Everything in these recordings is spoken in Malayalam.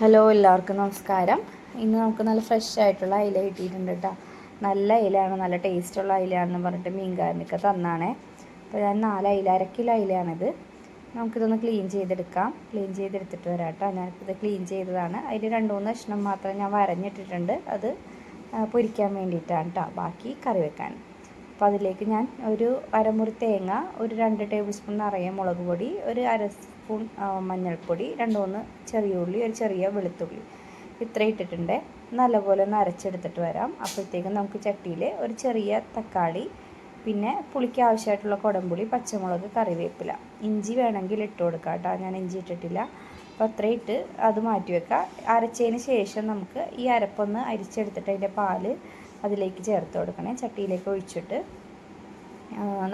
ഹലോ എല്ലാവർക്കും നമസ്കാരം. ഇന്ന് നമുക്ക് നല്ല ഫ്രഷ് ആയിട്ടുള്ള അയില കിട്ടിയിട്ടുണ്ട് കേട്ടോ നല്ല അയിലാണ് നല്ല ടേസ്റ്റുള്ള അയിലാണെന്ന് പറഞ്ഞിട്ട് മീൻകാരനൊക്കെ തന്നാണേ. അപ്പോൾ ഞാൻ നാല് അയില അര കിലോ അയിലാണിത് നമുക്കിതൊന്ന് ക്ലീൻ ചെയ്തെടുക്കാം. ക്ലീൻ ചെയ്തെടുത്തിട്ട് വരാം കേട്ടോ ഞാനിപ്പോൾ ഇത് ക്ലീൻ ചെയ്തതാണ്. അതിൽ രണ്ട് മൂന്ന് കഷ്ണം മാത്രം ഞാൻ വരഞ്ഞിട്ടിട്ടുണ്ട്. അത് പൊരിക്കാൻ വേണ്ടിയിട്ടാണ് കേട്ടോ ബാക്കി കറി വെക്കാൻ. അപ്പോൾ അതിലേക്ക് ഞാൻ ഒരു അരമുറി തേങ്ങ ഒരു രണ്ട് ടേബിൾ സ്പൂൺ നിറയെ മുളക് പൊടി ഒരു അര സ്പൂൺ മഞ്ഞൾപ്പൊടി രണ്ട് മൂന്ന് ചെറിയ ഉള്ളി ഒരു ചെറിയ വെളുത്തുള്ളി. ഇത്ര ഇട്ടിട്ടുണ്ട്. നല്ലപോലെ ഒന്ന് അരച്ചെടുത്തിട്ട് വരാം. അപ്പോഴത്തേക്കും നമുക്ക് ചട്ടിയിൽ ഒരു ചെറിയ തക്കാളി പിന്നെ പുളിക്ക് ആവശ്യമായിട്ടുള്ള കുടംപുളി പച്ചമുളക് കറിവേപ്പില. ഇഞ്ചി വേണമെങ്കിൽ ഇട്ട് കൊടുക്കാം കേട്ടോ. ഞാൻ ഇഞ്ചി ഇട്ടിട്ടില്ല. അപ്പോൾ അത്ര ഇട്ട് അത് മാറ്റി വെക്കാം. അരച്ചതിന് ശേഷം നമുക്ക് ഈ അരപ്പൊന്ന് അരിച്ചെടുത്തിട്ട് അതിന്റെ പാൽ അതിലേക്ക് ചേർത്ത് കൊടുക്കണേ. ചട്ടിയിലേക്ക് ഒഴിച്ചിട്ട്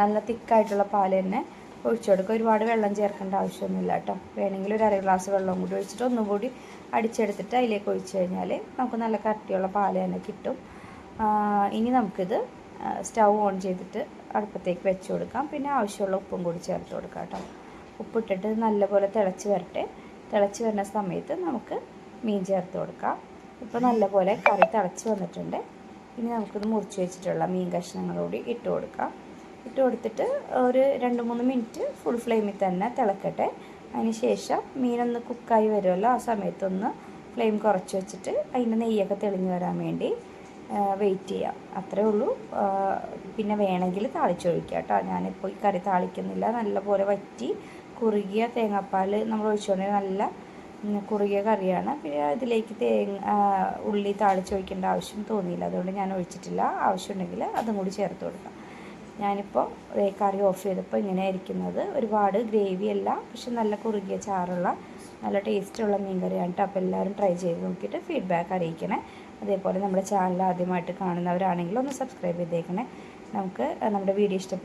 നല്ല തിക്കായിട്ടുള്ള പാൽ തന്നെ ഒഴിച്ചു കൊടുക്കുക. ഒരുപാട് വെള്ളം ചേർക്കേണ്ട ആവശ്യമൊന്നുമില്ല കേട്ടോ. വേണമെങ്കിൽ ഒരു അര ഗ്ലാസ് വെള്ളം കൂടി ഒഴിച്ചിട്ട് ഒന്നും കൂടി അടിച്ചെടുത്തിട്ട് അതിലേക്ക് ഒഴിച്ച് കഴിഞ്ഞാൽ നമുക്ക് നല്ല കട്ടിയുള്ള പാൽ തന്നെ കിട്ടും. ഇനി നമുക്കിത് സ്റ്റൗ ഓൺ ചെയ്തിട്ട് അടുപ്പത്തേക്ക് വെച്ച് കൊടുക്കാം. പിന്നെ ആവശ്യമുള്ള ഉപ്പും കൂടി ചേർത്ത് കൊടുക്കാം കേട്ടോ. ഉപ്പിട്ടിട്ട് നല്ലപോലെ തിളച്ച് വരട്ടെ. തിളച്ച് വരുന്ന സമയത്ത് നമുക്ക് മീൻ ചേർത്ത് കൊടുക്കാം. ഇപ്പോൾ നല്ലപോലെ കറി തിളച്ച് വന്നിട്ടുണ്ട്. ഇനി നമുക്കിത് മുറിച്ച് വെച്ചിട്ടുള്ള മീൻ കഷ്ണങ്ങളോട് ഇട്ട് കൊടുക്കാം. ഇട്ട് കൊടുത്തിട്ട് ഒരു രണ്ട് മൂന്ന് മിനിറ്റ് ഫുൾ ഫ്ലെയിമിൽ തന്നെ തിളക്കട്ടെ. അതിന് ശേഷം മീനൊന്ന് കുക്കായി വരുമല്ലോ ആ സമയത്തൊന്ന് ഫ്ലെയിം കുറച്ച് വെച്ചിട്ട് അതിന്റെ നെയ്യൊക്കെ തെളിഞ്ഞു വരാൻ വേണ്ടി വെയിറ്റ് ചെയ്യാം. അത്രേ ഉള്ളൂ. പിന്നെ വേണമെങ്കിൽ താളിച്ചൊഴിക്കാം കേട്ടോ. ഞാനിപ്പോൾ ഈ കറി താളിക്കുന്നില്ല. നല്ലപോലെ വറ്റി കുറുകിയ തേങ്ങാപ്പാൽ നമ്മൾ ഒഴിച്ചുകൊണ്ടെങ്കിൽ നല്ല കുറുകിയ കറിയാണ്. പിന്നെ അതിലേക്ക് തേങ്ങ ഉള്ളി താളിച്ച് ഒഴിക്കേണ്ട ആവശ്യം തോന്നിയില്ല. അതുകൊണ്ട് ഞാൻ ഒഴിച്ചിട്ടില്ല. ആവശ്യമുണ്ടെങ്കിൽ അതും കൂടി ചേർത്ത് കൊടുക്കാം. ഞാനിപ്പോൾ കറി ഓഫ് ചെയ്തപ്പോൾ ഇങ്ങനെ ഇരിക്കുന്നത് ഒരുപാട് ഗ്രേവി അല്ല പക്ഷെ നല്ല കുറുകിയ ചാറുള്ള നല്ല ടേസ്റ്റുള്ള മീൻ കറിയാണ് കേട്ടോ അപ്പോൾ എല്ലാവരും ട്രൈ ചെയ്ത് നോക്കിയിട്ട് ഫീഡ്ബാക്ക് അറിയിക്കണേ. അതേപോലെ നമ്മുടെ ചാനൽ ആദ്യമായിട്ട് കാണുന്നവരാണെങ്കിൽ ഒന്ന് സബ്സ്ക്രൈബ് ചെയ്തേക്കണേ. നമുക്ക് നമ്മുടെ വീഡിയോ ഇഷ്ടപ്പെട്ടു